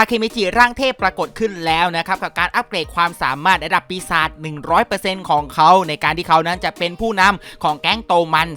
ทาเคมิจิร่างเทพปรากฏขึ้นแล้วนะครับกับการอัปเกรดความสามารถระดับปีศาจ 100%ของเขา ในการที่เขานั้นจะเป็นผู้นำของแก๊งโตมัน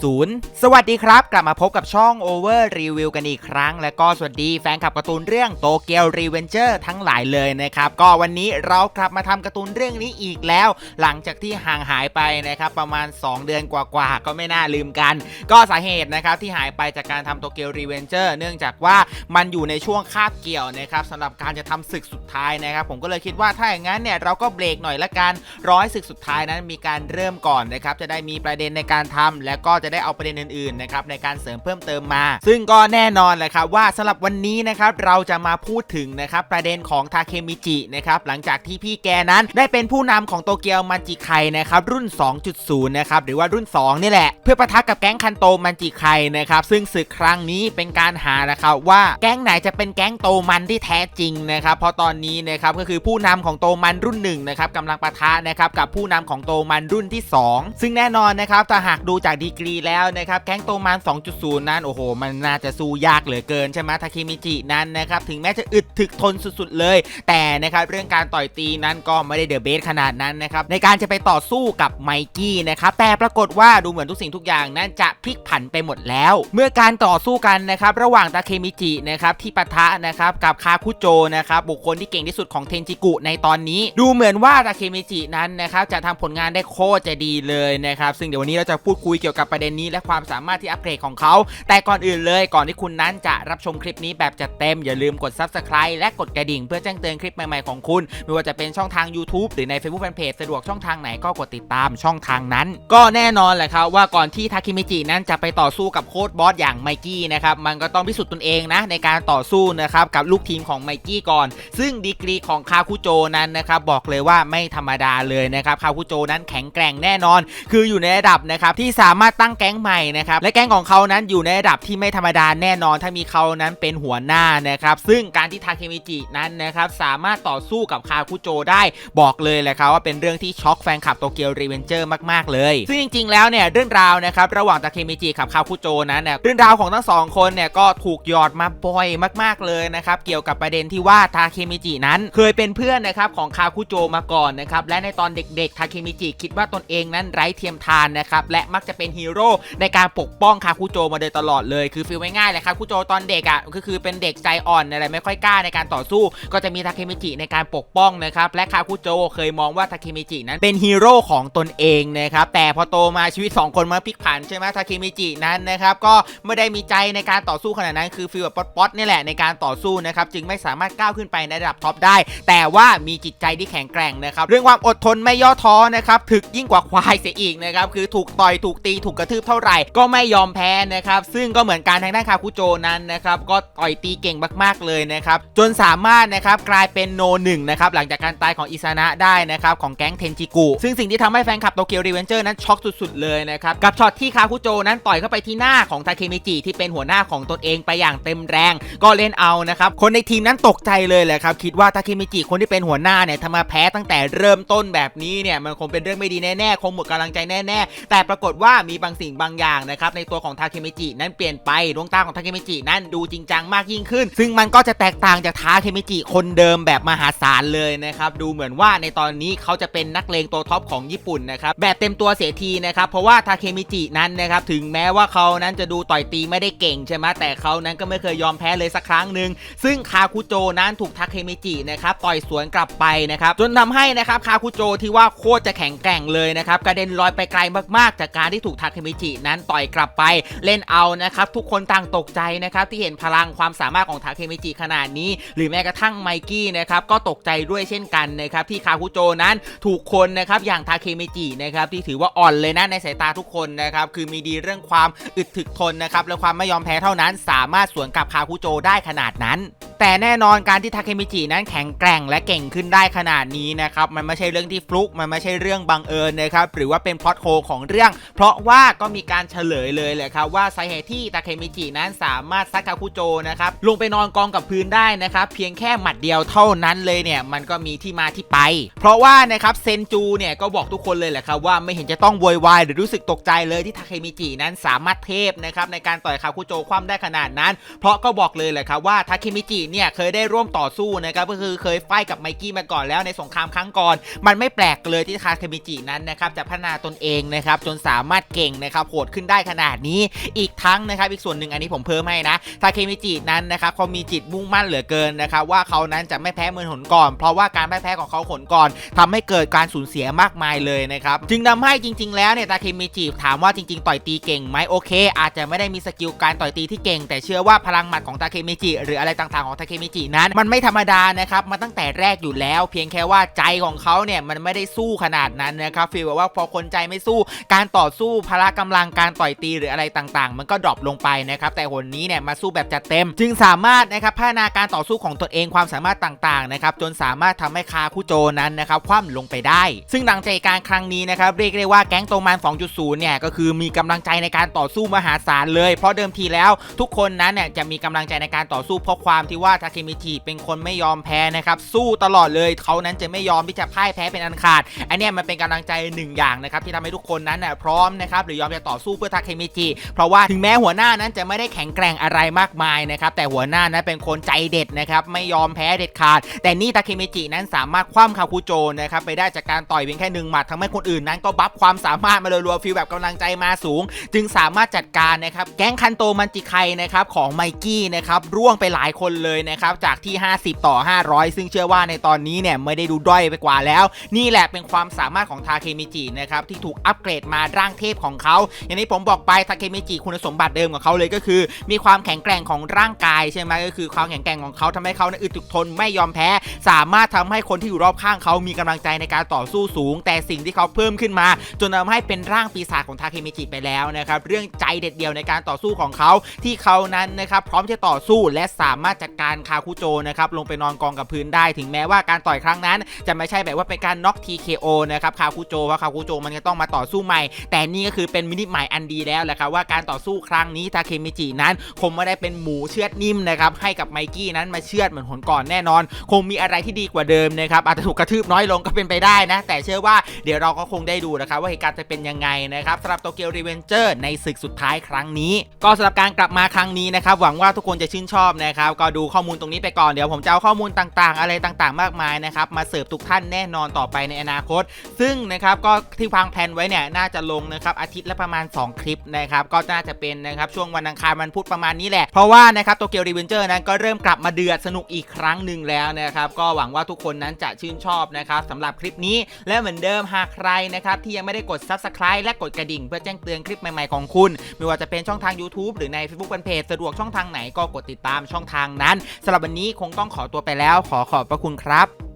2.0 สวัสดีครับ กลับมาพบกับช่อง Over Review กันอีกครั้ง และก็สวัสดีแฟนคลับการ์ตูนเรื่องโตเกียวรีเวนเจอร์ทั้งหลายเลยนะครับก็วันนี้เรากลับมาทำการ์ตูนเรื่องนี้อีกแล้ว หลังจากที่ห่างหายไปนะครับประมาณ 2 เดือนกว่าๆก็ไม่น่าลืมกัน ก็สาเหตุนะครับที่หายไปจากการทำโตเกียวรีเวนเจอร์เนื่องจากว่ามันอยู่ในช่วงคาบเกี่ยวนะครับสำหรับการจะทำศึกสุดท้ายนะครับ ผมก็เลยคิดว่าถ้าอย่างนั้นเนี่ยเราก็เบรกหน่อยละกันร้อยศึกสุดท้ายนั้นมีการเริ่มก่อนนะครับจะได้มีประเด็นในการทำแล้วก็จะได้เอาประเด็นอื่นๆนะครับในการเสริมเพิ่มเติมมา ซึ่งก็แน่นอนแหละครับว่าสำหรับวันนี้นะครับเราจะมาพูดถึงนะครับประเด็นของทาเคมิจินะครับหลังจากที่พี่แกนั้นได้เป็นผู้นำของโตเกียวมันจิไคนะครับรุ่น 2.0 นะครับหรือว่ารุ่น 2 นี่แหละ เพื่อปะทะกับแก๊งคันโตมันจิไคนะครับซึ่งศึกครั้งนี้เป็นการหานะครับว่าแก๊งไหนจะเป็นแก๊งโตมันที่แท้จริงนะครับ เพราะตอนนี้นะครับก็คือผู้นำของโตมันรุ่น1นะครับกำลังปะทะนะครับกับผู้นำของโตมันรุ่นที่ 2 ซึ่งแน่นอนนะครับถ้าหากดูจากดีกรีแล้วนะครับแก๊งโตมัน 2.0 นั้นโอ้โห มันน่าจะสู้ยากเหลือเกินใช่ไหมทาเคมิจินั้นนะครับถึงแม้จะอึดถึกทนสุดๆเลย แต่นะครับเรื่องการต่อยตีนั้นก็ไม่ได้เดอะเบสขนาดนั้นนะครับในการจะไปต่อสู้กับไมกี้นะครับแต่ปรากฏว่าดูเหมือนทุกสิ่งทุกอย่างนั้นจะพลิกผันไปหมดแล้ว เมื่อการต่อสู้กันนะครับระหว่างตาเคมิจินะครับที่ปะทะนะครับกับับคาคุโจนะครับบุคคลที่เก่งที่สุดของเทนจิกุในตอนนี้ ดูเหมือนว่าตาเคมิจินั้นนะครับจะทำผลงานได้โคตรจะดีเลยนะครับซึ่งเดี๋ยววันนี้เราจะพูดคุยเกี่ยวกับประเด็นนี้ และความสามารถที่อัปเกรดของเขา แต่ก่อนอื่นเลยก่อนที่คุณนั้นจะรับชมคลิปนี้แบบจัดเต็มอย่าลืมกด Subscribe และกดกระดิ่ง เพื่อแจ้งเตือนคลิปใหม่ๆของคุณไม่ว่าจะเป็นช่องทาง YouTube หรือใน Facebook Fanpage สะดวกช่องทางไหนก็กดติดตามช่องทางนั้น ก็แน่นอนแหละครับว่าก่อนที่ทาคิมิจินั้นจะไปต่อสู้กับโค้ดบอสอย่างไมกี้นะครับมันก็ต้องพิสูจน์ตนเองนะในการต่อสู้นะครับกับลูกทีมของไมกี้ก่อน ซึ่งดีกรีของคาคุโจนั้นนะครับบอกเลยว่าไม่ธรรมดาเลยนะครับคาคุโจนั้นแข็งแกร่งแน่นอน คืออยู่ในระดับนะครับที่สามารถตั้งแก๊งใหม่นะครับและแก๊งของเขานั้นอยู่ในระดับที่ไม่ธรรมดาแน่นอน ถ้ามีเขานั้นเป็นหัวหน้านะครับซึ่งการที่ทาเคมิจินั้นนะครับสามารถต่อสู้กับคาคุโจได้บอกเลยแหละครับว่าเป็นเรื่องที่ช็อกแฟนคลับโตเกียวรีเวนเจอร์มากๆเลย ซึ่งจริงๆแล้วเนี่ยเรื่องราวนะครับระหว่างทาเคมิจิกับคาคุโจนั้นเนี่ยเรื่องราวของทั้งสองคนเนี่ยก็ถูกหยอดมาบ่อยมากๆเลยนะครับเกี่ยวกับประเด็นที่ว่าทาเคมิจินั้น เคยเป็นเพื่อนนะครับของคาคุโจมาก่อนนะครับและในตอนเด็กๆทาเคมิจิคิดว่าตนเองนั้นไร้เทียมทานนะครับและมักจะเป็นฮีโร่ในการปกป้องคาคุโจมาโดยตลอดเลยคือฟีลง่ายๆเลยคาคุโจตอนเด็กอะก็คือเป็นเด็กใจอ่อนอะไรไม่ค่อยกล้าในการต่อสู้ ก็จะมีทาเคมิจิในการปกป้องนะครับและคาคุโจเคยมองว่าทาเคมิจินั้นเป็นฮีโร่ของตนเองนะครับแต่พอโตมาชีวิต 2 คนมาพลิกผันใช่ไหมทาเคมิจินั้นนะครับก็ไม่ได้มีใจในการต่อสู้ขนาดนั้นคือฟีลแบบป๊อตๆนี่แหละในการต่อสู้นะครับจึงไม่สามารถก้าวขึ้นไปในระดับท็อปได้ แต่ว่ามีจิตใจที่แข็งแกร่งนะครับเรื่องความอดทนไม่ย่อท้อนะครับถึกยิ่งกว่าควายเสียอีกนะครับคือถูกต่อยถูกตีถูกกระทืบเท่าไหร่ก็ไม่ยอมแพ้นะครับซึ่งก็เหมือนการทางด้านคาคุโจนั้นนะครับก็ต่อยตีเก่งมากๆเลยนะครับจนสามารถนะครับกลายเป็นโนหนึ่งนะครับหลังจากการตายของอิซานะได้นะครับของแก๊งเทนจิกุซึ่งสิ่งที่ทำให้แฟนคลับโตเกียวรีเวนเจอร์นั้นช็อกสุดๆเลยนะครับกับช็อตที่คาคุโจนั้นต่อยเข้าไปที่หน้าของทาเคมิจิที่เป็นหัวหน้าของตนเองไปอย่างเต็มแรง ก็เล่นเอานะครับคนคนในทีมนั้นตกใจเลยแหละครับ คิดว่าทาเคมิจิคนที่เป็นหัวหน้าเนี่ยทำมาแพ้ตั้งแต่เริ่มต้นแบบนี้เนี่ยมันคงเป็นเรื่องไม่ดีแน่ๆ คงหมดกำลังใจแน่ๆ แต่ปรากฏว่ามีบางสิ่งบางอย่างนะครับในตัวของทาเคมิจินั้นเปลี่ยนไปดวงตาของทาเคมิจินั้นดูจริงจังมากยิ่งขึ้น ซึ่งมันก็จะแตกต่างจากทาเคมิจิคนเดิมแบบมหาศาลเลยนะครับดูเหมือนว่าในตอนนี้เขาจะเป็นนักเลงตัวท็อปของญี่ปุ่นนะครับแบบเต็มตัวเสียทีนะครับเพราะว่าทาเคมิจินั้นนะครับถึงแม้ว่าเขานั้นจะดูต่อยตีไม่ได้เก่งใช่ไหมแต่เขานั้นก็ไม่เคยยอมแพ้เลยสักครั้งหนึ่งซึ่งคาคุโจนั้นถูกทาเคมิจินะครับต่อยสวนกลับไปนะครับจนทำให้นะครับคาคุโจที่ว่าโคตรจะแข็งแกร่งเลยนะครับกระเด็นลอยไปไกลมากๆ จากการที่ถูกทาเคมิจินั้นต่อยกลับไปเล่นเอานะครับทุกคนต่างตกใจนะครับที่เห็นพลังความสามารถของทาเคมิจิขนาดนี้ หรือแม้กระทั่งไมกี้นะครับก็ตกใจด้วยเช่นกันนะครับที่คาคุโจนั้นถูกคนนะครับอย่างทาเคมิจินะครับที่ถือว่าอ่อนเลยนะในสายตาทุกคนนะครับคือมีดีเรื่องความอึดถึกทนนะครับและความไม่ยอมแพ้เท่านั้น สามารถสวนกับคาคุโจได้ขนาดนั้น แต่แน่นอนการที่ทาเคมิจินั้นแข็งแกร่งและเก่งขึ้นได้ขนาดนี้นะครับมันไม่ใช่เรื่องที่ฟลุกมันไม่ใช่เรื่องบังเอิญนะครับหรือว่าเป็นพล็อตโฮของเรื่อง เพราะว่าก็มีการเฉลยเลยแหละครับว่าสาเหตุที่ทาเคมิจินั้นสามารถซักคาคุโจนะครับลงไปนอนกองกับพื้นได้นะครับเพียงแค่หมัดเดียวเท่านั้นเลยเนี่ยมันก็มีที่มาที่ไป เพราะว่านะครับเซนจูเนี่ยก็บอกทุกคนเลยแหละครับว่าไม่เห็นจะต้องโวยวายหรือรู้สึกตกใจเลยที่ทาเคมิจินั้นสามารถเทพนะครับในการต่อยคาคุโจคว่ำได้ขนาดนั้น เพราะก็บอกเลยแหละครับว่าทาเคมิจิเนี่ยเคยได้ร่วมต่อสู้นะครับก็คือเคยไฟกับไมกี้มาก่อนแล้วในสงครามครั้งก่อน มันไม่แปลกเลยที่ทาเคมิจินั้นนะครับจะพัฒนาตนเองนะครับจนสามารถเก่งนะครับโหดขึ้นได้ขนาดนี้อีกทั้งนะครับอีกส่วนหนึ่งอันนี้ผมเพิ่มให้นะทาเคมิจินั้นนะครับเขามีจิตมุ่งมั่นเหลือเกินนะครับว่าเขานั้นจะไม่แพ้เมืองหนก่อน เพราะว่าการแพ้แพ้ของเขาหนก่อนทำให้เกิดการสูญเสียมากมายเลยนะครับจึงทำให้จริง ๆ แล้วเนี่ยทาเคมิจิถามว่าจริง ๆ ต่อยตีเก่งไหมโอเค อาจจะไม่ได้มีสกิลการต่อยตีที่เก่ง แต่เชื่อว่าพลังหมัดของทาเคมิจิหรืออะไรต่างๆของทาเคมิจินั้น มันไม่ธรรมดานะครับมาตั้งแต่แรกอยู่แล้ว เพียงแค่ว่าใจของเขาเนี่ยมันไม่ได้สู้ขนาดนั้นนะครับฟีลแบบว่าพอคนใจไม่สู้ การต่อสู้พละกำลังการต่อยตีหรืออะไรต่างๆ มันก็ดรอปลงไปนะครับแต่หนนี้เนี่ยมาสู้แบบจัดเต็ม จึงสามารถนะครับพัฒนาการต่อสู้ของตนเองความสามารถต่างๆนะครับจนสามารถทำให้คาคุโจนั้นนะครับคว่ำลงไปได้ ซึ่งหลังจากการครั้งนี้นะครับเรียกได้ว่าแก๊งโตมัน2.0 เนี่ยก็คือมีกำลังใจในการต่อสู้มหาศาลเลย เพราะเดิมทีแล้วทุกคนนั้นเนี่ยจะมีกำลังใจในการต่อสู้เพราะความที่ว่าาทาเคมิจิเป็นคนไม่ยอมแพ้นะครับสู้ตลอดเลยเขานั้นจะไม่ยอมที่จะพ่ายแพ้เป็นอันขาด อันนี้มันเป็นกำลังใจหนึ่งอย่างนะครับที่ทำให้ทุกคนนั้นนะพร้อมนะครับหรือยอมจะต่อสู้เพื่อทาเคมิจิเพราะว่าถึงแม้หัวหน้านั้นจะไม่ได้แข็งแกร่งอะไรมากมายนะครับแต่หัวหน้านั้นเป็นคนใจเด็ดนะครับไม่ยอมแพ้เด็ดขาด แต่นี่ทาเคมิจินั้นสามารถคว่ำคาคุโจนะครับไปได้จากการต่อยเพียงแค่หนึ่งหมัดทำให้คนอื่นนั้นก็บัฟความสามารถมาเลยรัวฟีลแบบกำลังใจมาสูง จึงสามารถจัดการนะครับแก๊งคันโตมันจิไคนะครับของไมกี้นะครับร่วงไปหลายคนเลยนะครับจากที่ 50 ต่อ 500 ซึ่งเชื่อว่าในตอนนี้เนี่ยไม่ได้ดูด้อยไปกว่าแล้ว นี่แหละเป็นความสามารถของทาเคมิจินะครับที่ถูกอัปเกรดมาร่างเทพของเขา อย่างที่ผมบอกไปทาเคมิจิคุณสมบัติเดิมของเขาเลยก็คือ มีความแข็งแกร่งของร่างกายใช่ไหมก็คือความแข็งแกร่งของเขาทำให้เขานั้นอึดทนไม่ยอมแพ้ สามารถทำให้คนที่อยู่รอบข้างเขามีกำลังใจในการต่อสู้สูง แต่สิ่งที่เขาเพิ่มขึ้นมา จนทำให้เป็นร่างปีศาจของทาเคมิจิไปแล้วนะครับเรื่องใจเด็ดเดียวในการต่อสู้ของเขาที่เขานั้นนะครับพร้อมที่จะต่อสู้และสามารถจัดการคาคุโจนะครับลงไปนอนกองกับพื้นได้ ถึงแม้ว่าการต่อยครั้งนั้น จะไม่ใช่แบบว่าเป็นการน็อก TKO นะครับคาคุโจเพราะคาคุโจมันจะต้องมาต่อสู้ใหม่ แต่นี่ก็คือเป็นมินิใหม่อันดีแล้วแหละครับว่าการต่อสู้ครั้งนี้ทาเคมิจินั้น คงไม่ได้เป็นหมูเชือดนิ่มนะครับให้กับไมกี้นั้นมาเชือดเหมือนหนก่อนแน่นอน คงมีอะไรที่ดีกว่าเดิมนะครับอาจจะถูกกระทืบน้อยลงก็เป็นไปได้นะ แต่เชื่อว่าเดี๋ยวเราก็คงได้ดูนะครับว่าเหตุการณ์จะเป็นยังไงนะครับสำหรับโตเกียวรีเวนเจอร์ในศึกสุดท้ายครั้งนี้ ก็สำหรับการกลับมาครั้งนี้นะครับหวังว่าทุกคนจะชื่นชอบนะครับก็ดูข้อมูลตรงนี้ไปก่อนเดี๋ยวผมจะเอาข้อมูลต่างๆ อะไรต่างๆ มากมายนะครับมาเสิร์ฟทุกท่านแน่นอนต่อไปในอนาคต ซึ่งนะครับก็ที่วางแผนไว้เนี่ยน่าจะลงนะครับอาทิตย์ละประมาณ 2 คลิปนะครับก็น่าจะเป็นนะครับช่วงวันอังคารวันพุธประมาณนี้แหละ เพราะว่านะครับโตเกียวรีเวนเจอร์นั้นก็เริ่มกลับมาเดือดสนุกอีกครั้งหนึ่งแล้วนะครับก็หวังว่าทุกคนนั้นจะชื่นชอบนะครับสำหรับคลิปนี้และเหมือนเดิมหากใครนะครับที่ยังไม่ได้กด Subscribe และกดกระดิ่ง เพื่อแจ้งเตือนคลิปใหม่ๆของคุณ ไม่ว่าจะเป็นช่องทาง YouTube หรือใน Facebook เป็นเพจสะดวกช่องทางไหนก็กดติดตามช่องทางนั้นสำหรับวันนี้คงต้องขอตัวไปแล้ว ขอขอบพระคุณครับ